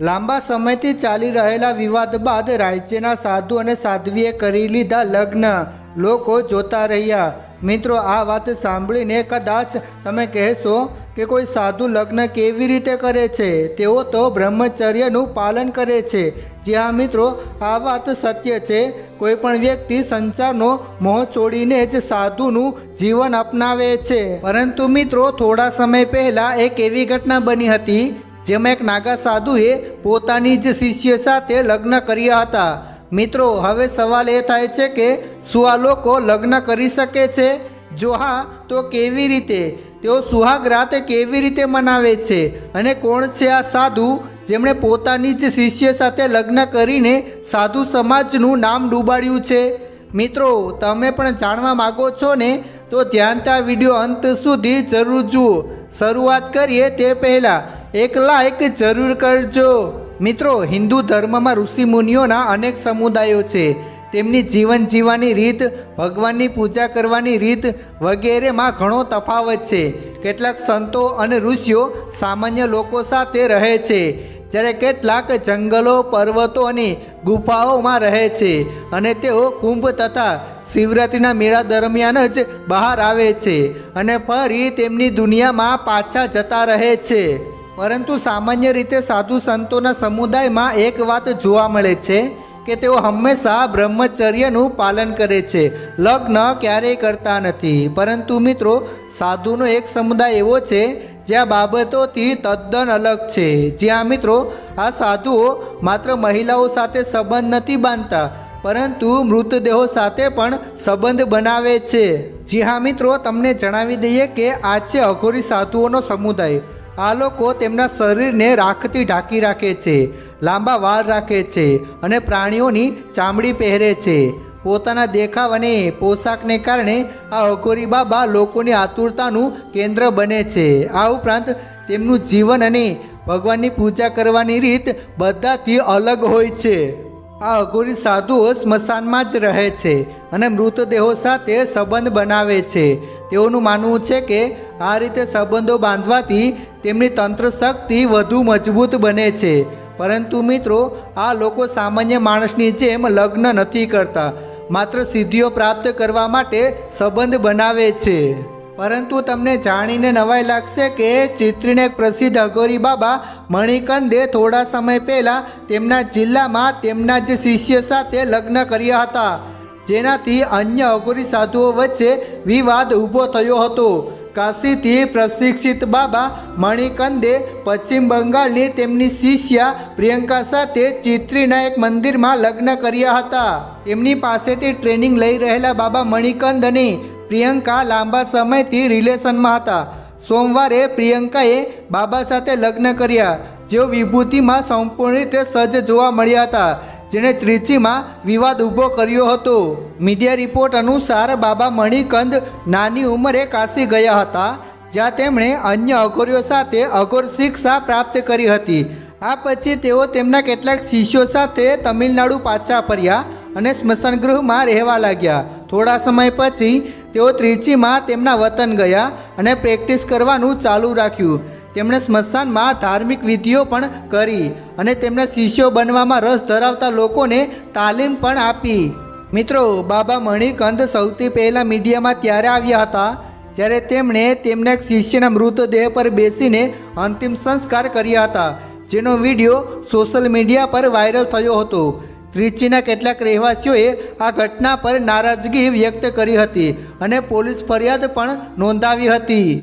લાંબા સમયથી ચાલી રહેલા વિવાદ બાદ રાજ્યના સાધુ અને સાધ્વીએ કરી લીધા લગ્ન. લોકો જોતા રહ્યા. મિત્રો, આ વાત સાંભળીને કદાચ તમે કહેશો કે કોઈ સાધુ લગ્ન કેવી રીતે કરે છે? તેઓ તો બ્રહ્મચર્યનું પાલન કરે છે. જ્યાં મિત્રો, આ વાત સત્ય છે. કોઈ પણ વ્યક્તિ સંસારનો મોહ છોડીને જ સાધુનું જીવન અપનાવે છે. પરંતુ મિત્રો, થોડા સમય પહેલા એક એવી ઘટના બની હતી જેમાં એક નાગા સાધુએ પોતાની જ શિષ્ય સાથે લગ્ન કર્યા હતા. મિત્રો, હવે સવાલ એ થાય છે કે શું આ લોકો લગ્ન કરી શકે છે? જો હા, તો કેવી રીતે? તેઓ સુહાગ રાતે કેવી રીતે મનાવે છે? અને કોણ છે આ સાધુ જેમણે પોતાની જ શિષ્ય સાથે લગ્ન કરીને સાધુ સમાજનું નામ ડૂબાડ્યું છે? મિત્રો, તમે પણ જાણવા માગો છો ને? તો ધ્યાનથી આ વીડિયો અંત સુધી જરૂર જુઓ. શરૂઆત કરીએ તે પહેલાં. એક લાઈક જરૂર કરજો. મિત્રો, હિન્દુ ધર્મમાં ઋષિ મુનિઓના અનેક સમુદાયો છે. તેમની જીવન જીવવાની રીત, ભગવાનની પૂજા કરવાની રીત વગેરેમાં ઘણો તફાવત છે. કેટલાક સંતો અને ઋષિઓ સામાન્ય લોકો સાથે રહે છે. જ્યારે કેટલાક જંગલો, પર્વતો અને ગુફાઓમાં રહે છે અને તેઓ કુંભ તથા શિવરાત્રિના મેળા દરમિયાન જ બહાર આવે છે અને ફરી તેમની દુનિયામાં પાછા જતા રહે છે. પરંતુ સામાન્ય રીતે સાધુ સંતોના સમુદાયમાં એક વાત જોવા મળે છે કે તેઓ હંમેશા બ્રહ્મચર્યનું પાલન કરે છે. લગ્ન ક્યારેય કરતા નથી. પરંતુ મિત્રો, સાધુનો એક સમુદાય એવો છે, જ્યાં બાબતોથી તદ્દન અલગ છે. જ્યાં મિત્રો, આ સાધુઓ માત્ર મહિલાઓ સાથે સંબંધ નથી બાંધતા, પરંતુ મૃતદેહો સાથે પણ સંબંધ બનાવે છે. જી હા મિત્રો, તમને જણાવી દઈએ કે આ છે અઘોરી સાધુઓનો સમુદાય. આ લોકો તેમના શરીરને રાખથી ઢાંકી રાખે છે, લાંબા વાળ રાખે છે અને પ્રાણીઓની ચામડી પહેરે છે. પોતાના દેખાવ અને પોશાકને કારણે આ અઘોરી બાબા લોકોની આતુરતાનું કેન્દ્ર બને છે. આ ઉપરાંત તેમનું જીવન અને ભગવાનની પૂજા કરવાની રીત બધાથી અલગ હોય છે. આ અઘોરી સાધુઓ સ્મશાનમાં જ રહે છે અને મૃતદેહો સાથે સંબંધ બનાવે છે. તેઓનું માનવું છે કે આ રીતે સંબંધો બાંધવાથી તેમની તંત્ર શક્તિ વધુ મજબૂત બને છે. પરંતુ મિત્રો, આ લોકો સામાન્ય માણસની જેમ લગ્ન નથી કરતા, માત્ર સિદ્ધિઓ પ્રાપ્ત કરવા માટે સંબંધ બનાવે છે. પરંતુ તમને જાણીને નવાઈ લાગશે કે ચિત્રીને એક પ્રસિદ્ધ અઘોરી બાબા મણિકંદે થોડા સમય પહેલાં તેમના જિલ્લામાં તેમના જ શિષ્ય સાથે લગ્ન કર્યા હતા, જેનાથી અન્ય અઘોરી સાધુઓ વચ્ચે વિવાદ ઊભો થયો હતો. કાશીથી પ્રશિક્ષિત બાબા મણિકંદે પશ્ચિમ બંગાળની તેમની શિષ્યા પ્રિયંકા સાથે ચિત્રીના એક મંદિરમાં લગ્ન કર્યા હતા. તેમની પાસેથી ટ્રેનિંગ લઈ રહેલા બાબા મણિકંદ અને પ્રિયંકા લાંબા સમયથી રિલેશનમાં હતા. સોમવારે પ્રિયંકાએ બાબા સાથે લગ્ન કર્યા, જેઓ વિભૂતિમાં સંપૂર્ણ રીતે સજ્જ જોવા મળ્યા હતા. જેણે ત્રિચીમાં વિવાદ ઊભો કર્યો હતો. મીડિયા રિપોર્ટ અનુસાર બાબા મણિકંદ નાની ઉંમરે કાશી ગયા હતા, જ્યાં તેમણે અન્ય અઘોરીઓ સાથે અઘોર શિક્ષા પ્રાપ્ત કરી હતી. આ પછી તેઓ તેમના કેટલાક શિષ્યો સાથે તમિલનાડુ પાછા ફર્યા અને સ્મશાન ગૃહમાં રહેવા લાગ્યા. થોડા સમય પછી તેઓ ત્રિચીમાં તેમના વતન ગયા અને પ્રેક્ટિસ કરવાનું ચાલુ રાખ્યું. તેમણે સ્મશાનમાં ધાર્મિક વિધિઓ પણ કરી અને તેમના શિષ્યો બનવામાં રસ ધરાવતા લોકોને તાલીમ પણ આપી. મિત્રો, બાબા મણિકંદ સૌથી પહેલાં મીડિયામાં ત્યારે આવ્યા હતા, જ્યારે તેમણે તેમના શિષ્યના મૃતદેહ પર બેસીને અંતિમ સંસ્કાર કર્યા હતા, જેનો વીડિયો સોશિયલ મીડિયા પર વાયરલ થયો હતો. ત્રિચીના કેટલાક રહેવાસીઓએ આ ઘટના પર નારાજગી વ્યક્ત કરી હતી અને પોલીસ ફરિયાદ પણ નોંધાવી હતી.